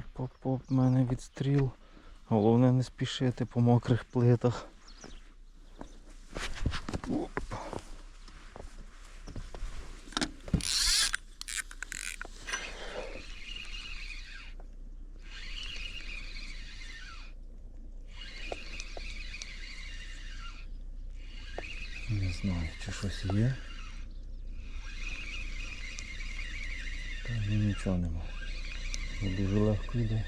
Оп-оп-оп, в мене відстріл. Головне не спішити по мокрих плитах. Оп. Не знаю, чи щось є. Та ні, нічого нема. Не дуже легко йде.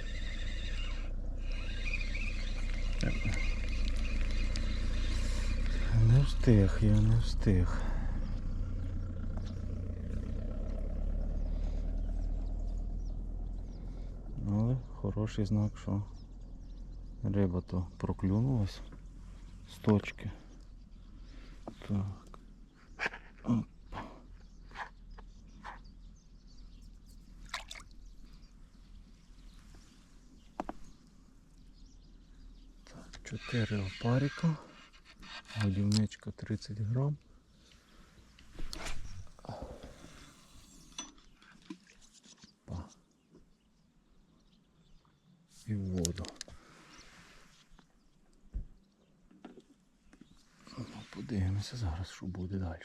Не встиг, я не встиг. Але хороший знак, що риба то проклюнулась з точки. Так. Оп. Так, 4 опарика. Годівничка 30 грам. Па. І воду. Ну, Подивимося зараз, що буде далі.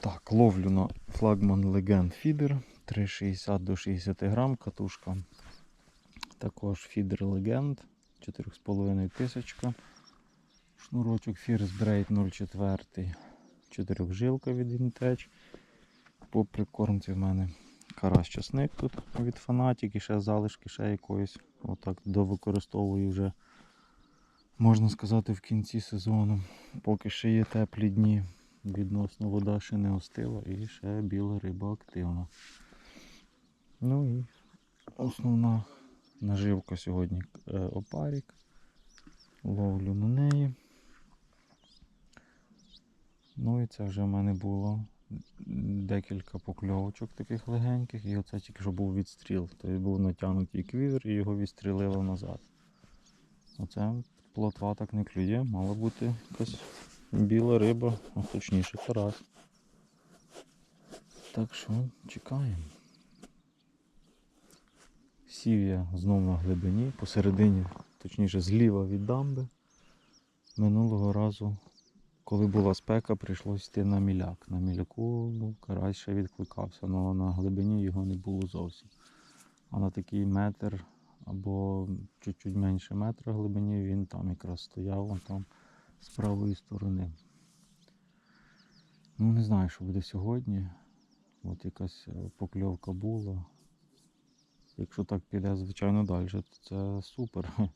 Так, ловлю на флагман Legend фідер 3,60 до 60 грам, катушка. Також фідер Legend 4,5 тисячка. Шнурочок Braid 04. Чотирьохжилка від Vintage. По прикормці в мене карась часник тут від Fanatic і ще залишки ще якоїсь. Отак довикористовую вже, можна сказати, в кінці сезону. Поки ще є теплі дні. Відносно вода ще не остила і ще біла риба активна. Ну і основна наживка сьогодні е, опарік. Ловлю на неї. Ну і це вже в мене було декілька покльовочок таких легеньких, і оце тільки що був відстріл. Тобто був натягнутий квівер і його відстрілило назад. Оце плотва так не клює, мала бути якась біла риба, а точніше карась. Так що чекаємо. Сів я знов на глибині, посередині, точніше зліва від дамби. Минулого разу, коли була спека, прийшлось йти на міляк. На міляку ну, карась ще відкликався, але на глибині його не було зовсім. А на такий метр або чуть-чуть менше метра глибині він там якраз стояв вон там з правої сторони. Ну не знаю, що буде сьогодні. От якась покльовка була. Якщо так піде, звичайно, далі, то це супер.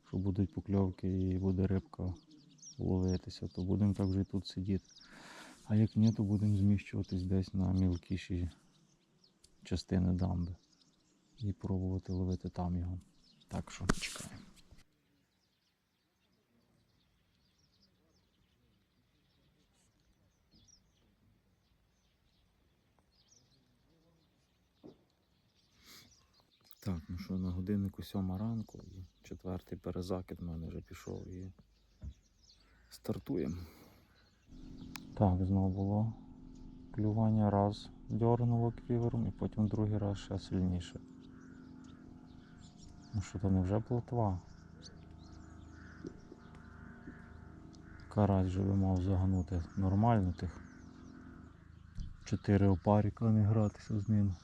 Якщо будуть покльовки і буде рибка ловитися, то будемо так вже і тут сидіти. А як ні, то будемо зміщуватись десь на мілкіші частини дамби і пробувати ловити там його. Так що чекаємо. Так, ну що, на годиннику сьома ранку і четвертий перезакид в мене вже пішов і стартуємо. Так, знову було клювання раз дьорнуло квівером і потім другий раз ще сильніше. Ну що то не вже плотва? Карась вже би мав загнути нормально тих. Чотири опаріка не гратися з ним.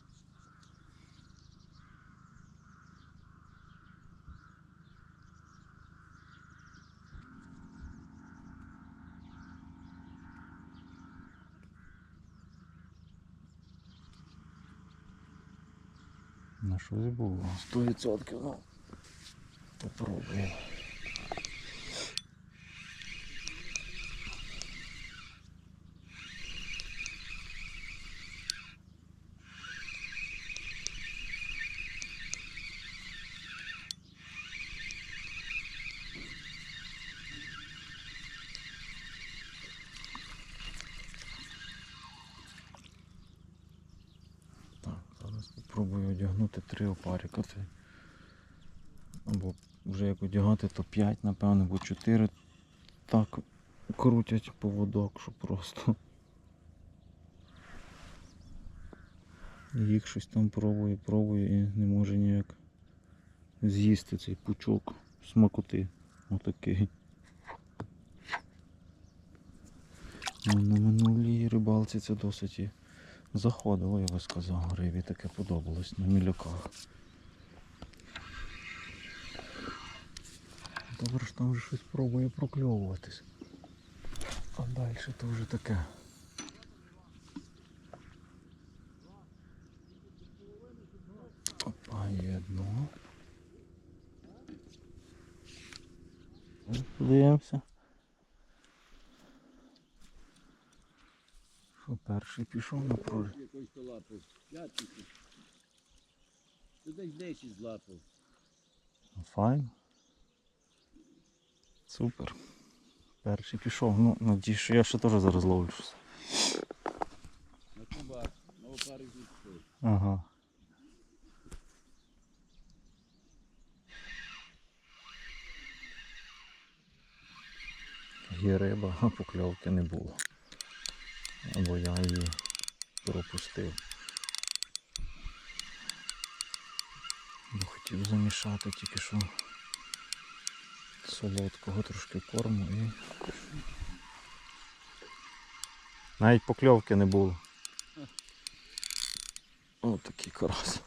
Щось було. 100% ну. Попробуємо. Так, зараз спробую одягнути три опарика. Або вже як одягати, то 5, напевно, або 4 так крутять поводок, що просто. Їх щось там пробую, пробую і не може ніяк з'їсти цей пучок смакоти. Отакий. Ну, на минулій рибалці це досить заходило, я би сказав. Рибі таке подобалось на міляках. Добре, що там вже щось пробує прокльовуватись. А далі то вже таке. Опа, є дно. Подивимося. Що перший пішов на прорив. Якось то лапу. П'ятнику. Ти десь 10 злапав. Файн. Супер. Перший пішов. Ну, надіюсь, що я ще теж зараз ловлю щось. На кубах. На опарик відстой. Ага. Є риба, а покльовки не було. Або я її пропустив. Бо хотів замішати тільки що солодкого трошки корму і. Навіть покльовки не було. О, такий карась.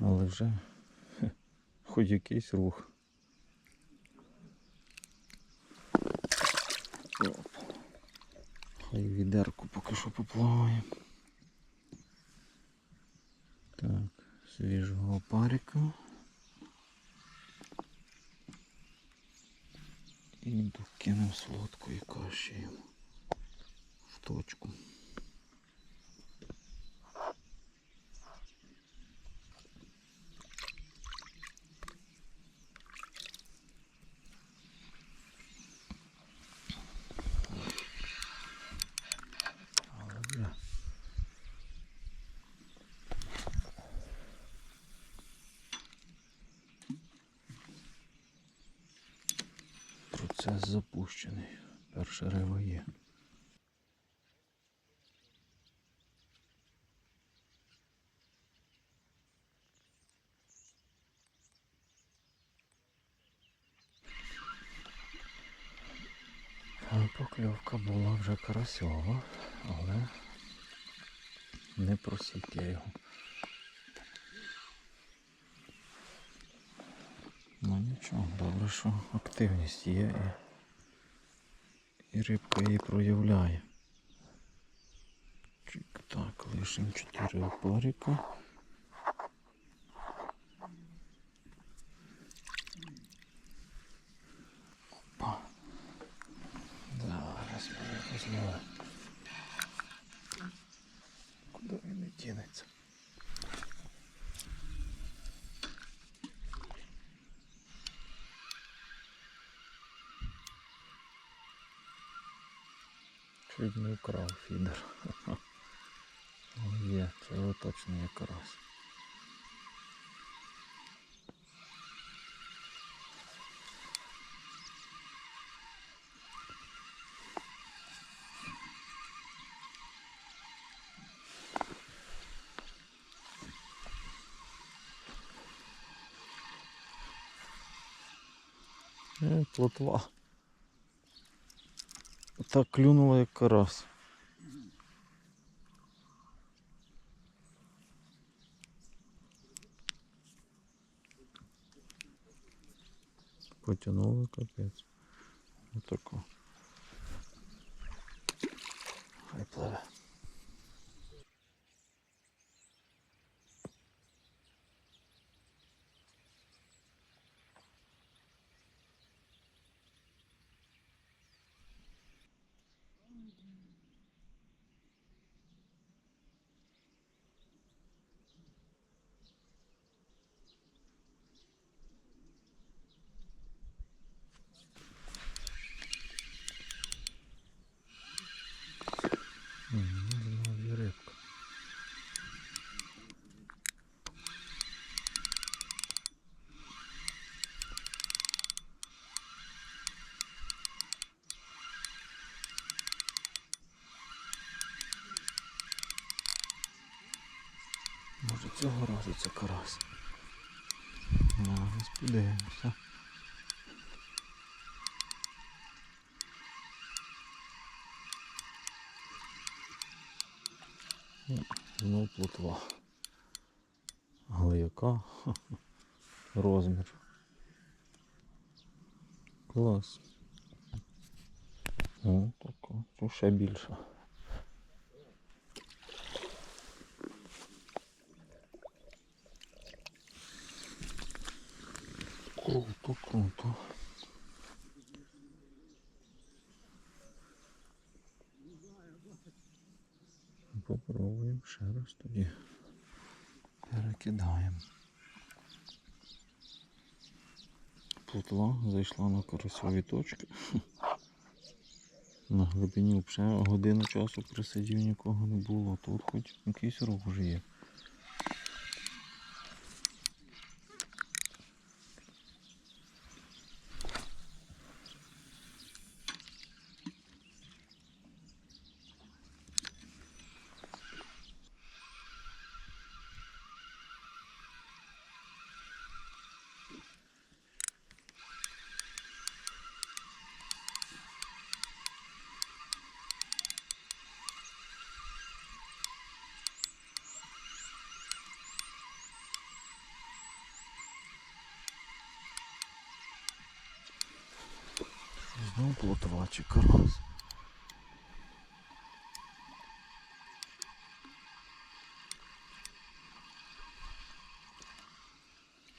Але вже хоч якийсь рух. Оп. Хай відерку поки що поплаває. Так, свіжого опарика. І докинемо солодкої каші в точку. Але вже Процес запущений. Перша є. Покльовка була вже карасьова, але не просік я його. Ну нічого, добре, що активність є і, рибка її проявляє. Так, лишимо 4 опарика. Опа. Зараз ми його візьмемо. Куди він не дінеться? Чуть не вкрав фідер. О, є, це точно карась. Е, плотва. Так клюнула як карась. Потянули капець. Отако. Хай пливе. Цього разу це карась. Зараз подивимося. Ну, Знов плотва. Але яка? Розмір. Клас. О, така. Це ще більше. Круто. Попробуємо ще раз тоді. Перекидаємо. Плотва зайшла на карасьові точки. На глибині взагалі годину часу присидів, нікого не було. Тут хоч якийсь рух вже є. Плотва чи карась.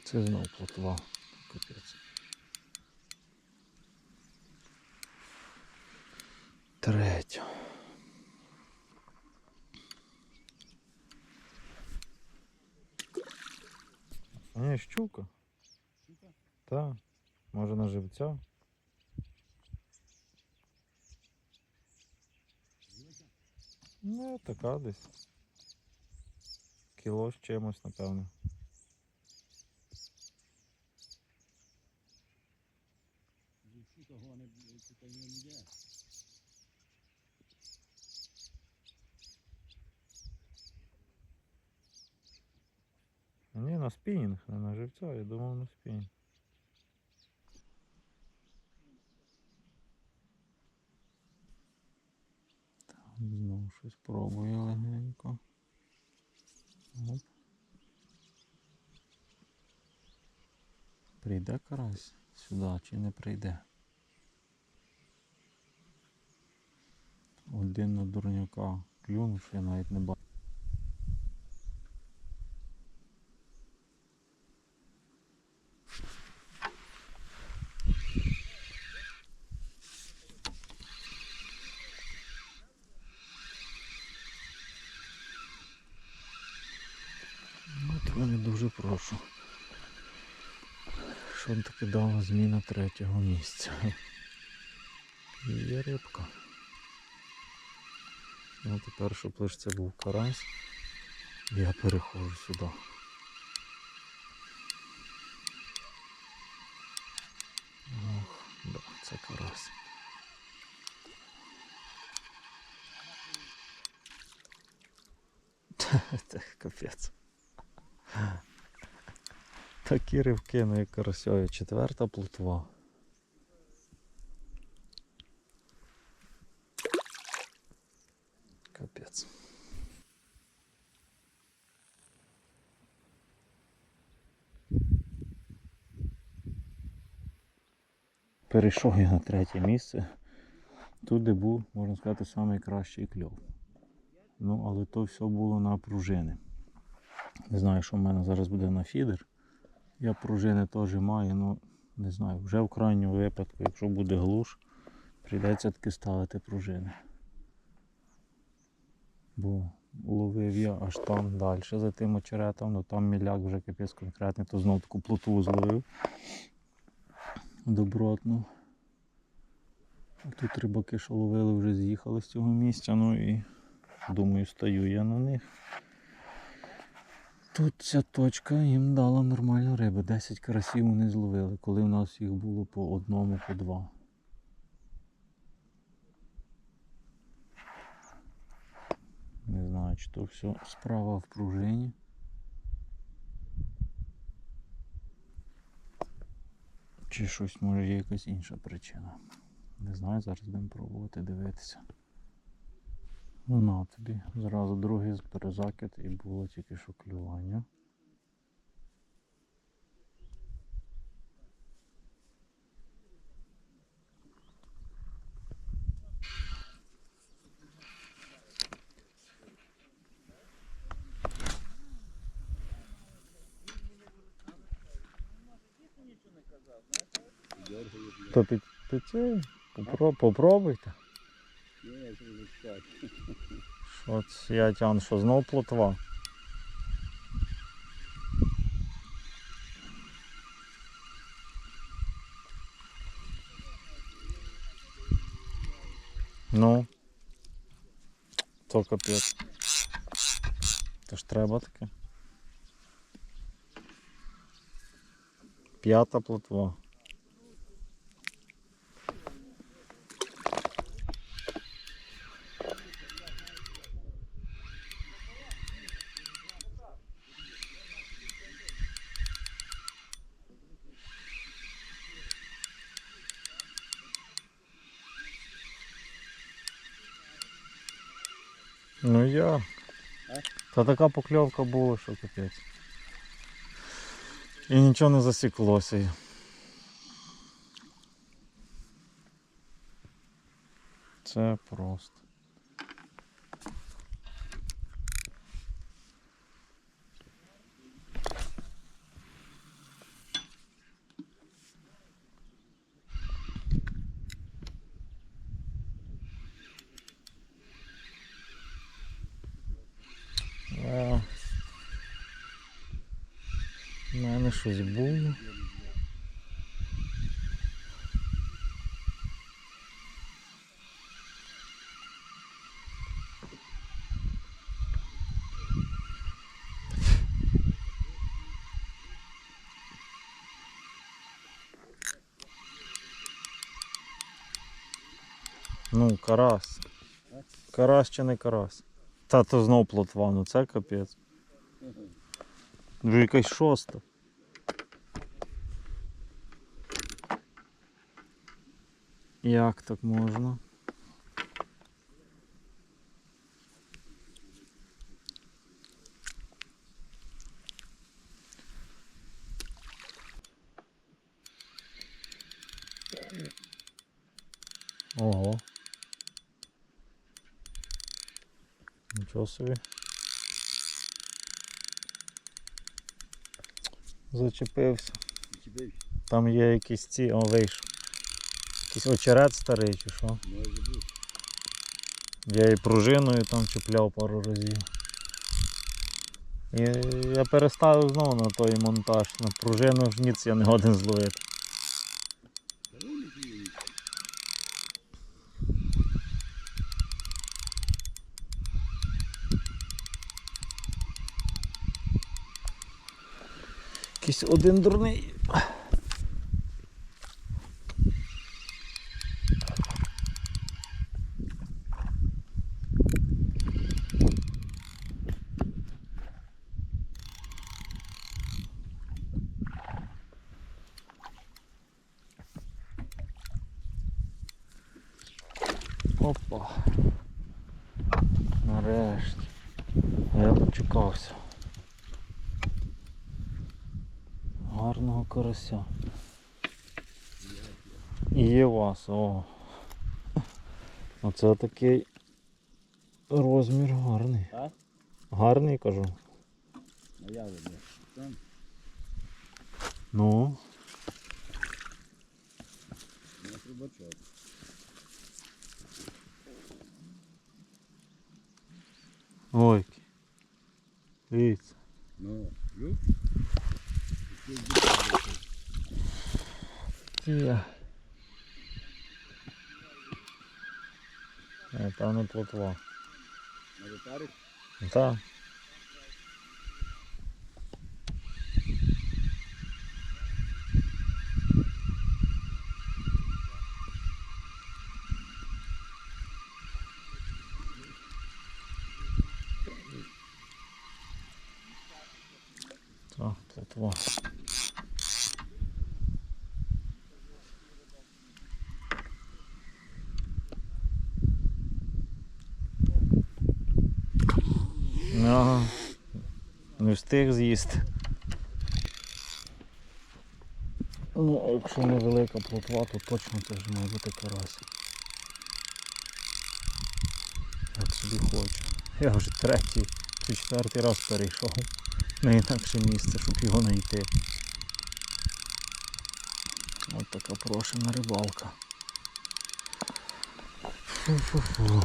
Це знову плотва. Капець. Третя. Ні, щука. Щука? Так. Може на живця. Ну, така десь. Кіло з чимось, напевно. Ні, на спінінг, не на живця, я думав на спінінг. Так, знову щось пробую легенько. Оп. Прийде карась сюди чи не прийде? Один на дурняка клюнув, я навіть не бачу. От мене дуже прошу. Що дала зміна третього місця. Є рибка. Ну тепер, щоб лише це був карась, я переходжу сюди. Ох, да, це карась. Це капець. Такі ривки, ну як карасьові. Четверта плотва. Капець. Перейшов я на третє місце. Тут, де був, можна сказати, найкращий кльов. Ну, але то все було на пружини. Не знаю, що в мене зараз буде на фідер. Я пружини теж маю, ну не знаю, вже в крайньому випадку, якщо буде глуш, прийдеться таки ставити пружини. Бо ловив я аж там далі за тим очеретом, ну там міляк вже капець конкретний, то знов таку плотву зловив. Добротну. Тут рибаки, що ловили, вже з'їхали з цього місця, ну і думаю, стою я на них. Тут ця точка їм дала нормальну рибу. 10 карасів вони зловили, коли в нас їх було по одному, по два. Не знаю, чи то все справа в пружині. Чи щось може є якась інша причина. Не знаю, зараз будемо пробувати дивитися. Ну на тобі. Зразу другий перезакид і було тільки що клювання. То під, під цей, попро, попробуйте. Це я тяну, що знов плотва. Ну. То капець. То ж треба таке. П'ята плотва. Та така покльовка була, що капець. І нічого не засіклося. Це просто. Е, У мене щось було. Ну, карась. Карась чи не карась? Та то знов плотва, ну це капець. Вже якась шоста. Як так можна? Ого. Нічого собі. Зачепився. Там є якісь ці, о, вийшов. Якийсь очерет старий чи що. Я і пружиною там чіпляв пару разів. І я переставив знову на той монтаж. На пружину ж ніц я не годен зловити. Якийсь один дурний. Опа. Нарешті. Я дочекався. Карася. І є вас, о. Оце такий розмір гарний. А? Гарний кажу. А я веду. Там Ну, трубачок. ой. Дивіться. Ну, люк. Є. Е, Певно плотва. Так. Так, плотва. Ага. Не встиг з'їсти. Ну, якщо невелика плотва, то точно це вже має бути карась. От собі хочу. Я вже третій чи четвертий раз перейшов на інакше місце, щоб його знайти. От така прошена рибалка. Фу-фу-фу.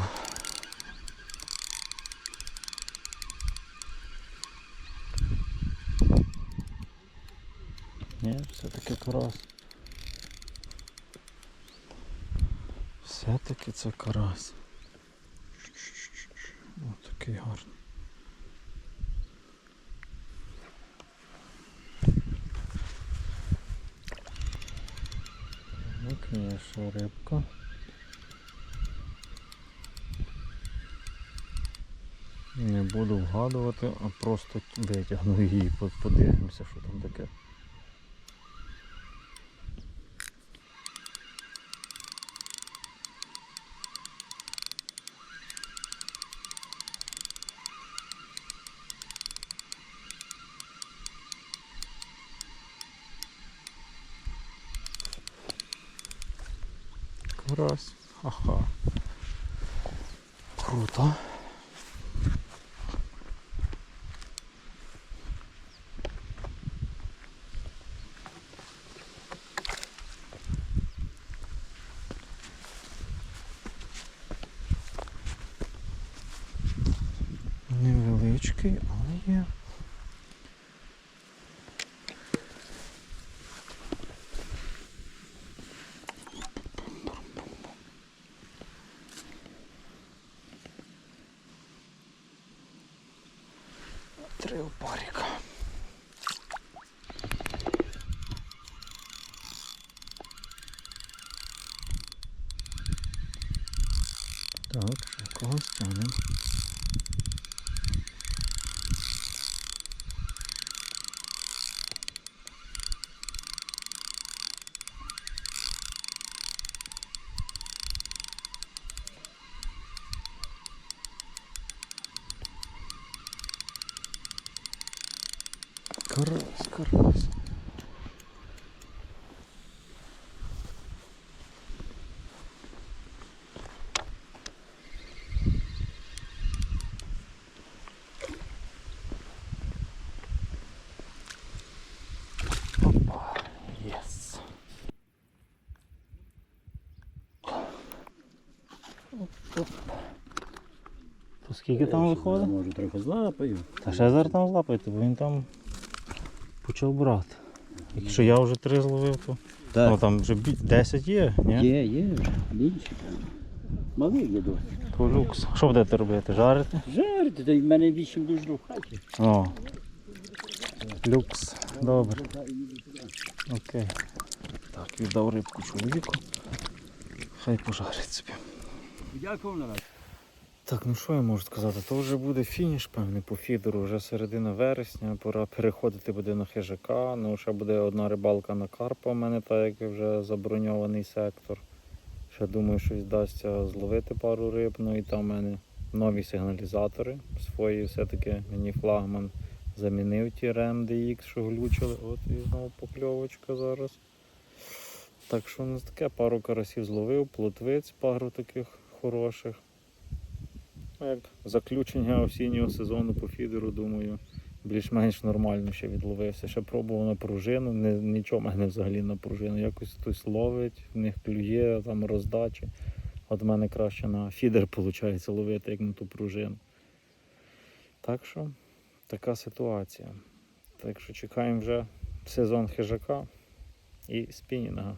Ні, все-таки карась. Все-таки це карась. Ось такий гарний. Так, є рибка. Не буду вгадувати, а просто витягну її, по- подивимося, що там таке. Карась. Ага. Круто. Невеличкий, але є. Три опаріка. Так, ще когось тянем. Карась, карась. Скільки там виходить? Може трохи злапаю. Та ще зараз там злапайте, бо він там почав брати. Якщо я вже три зловив, то ну, там вже 10 є, ні? Є, є, більше. Малий є досить. То люкс. Що будете робити? Жарити? Жарти, та в мене вісім дуже в хаті. О. Люкс. Добре. Окей. Так, віддав рибку чоловіку. Хай пожарить собі. Дякую на раз. Так, ну що я можу сказати? То вже буде фініш, певний, по фідеру, вже середина вересня, пора переходити буде на хижака. Ну, ще буде одна рибалка на карпа у мене, так як вже заброньований сектор. Ще думаю, щось вдасться зловити пару риб. Ну і там у мене нові сигналізатори. Свої все-таки мені флагман замінив ті DX, що глючили. От і знову покльовочка зараз. Так що у нас таке пару карасів зловив, плотвиць пару таких хороших. Як заключення осіннього сезону по фідеру, думаю, більш-менш нормально ще відловився. Ще пробував на пружину, не, нічого в мене взагалі на пружину. Якось хтось ловить, в них клює, там роздачі. От в мене краще на фідер виходить ловити, як на ту пружину. Так що така ситуація. Так що чекаємо вже сезон хижака і спінінга.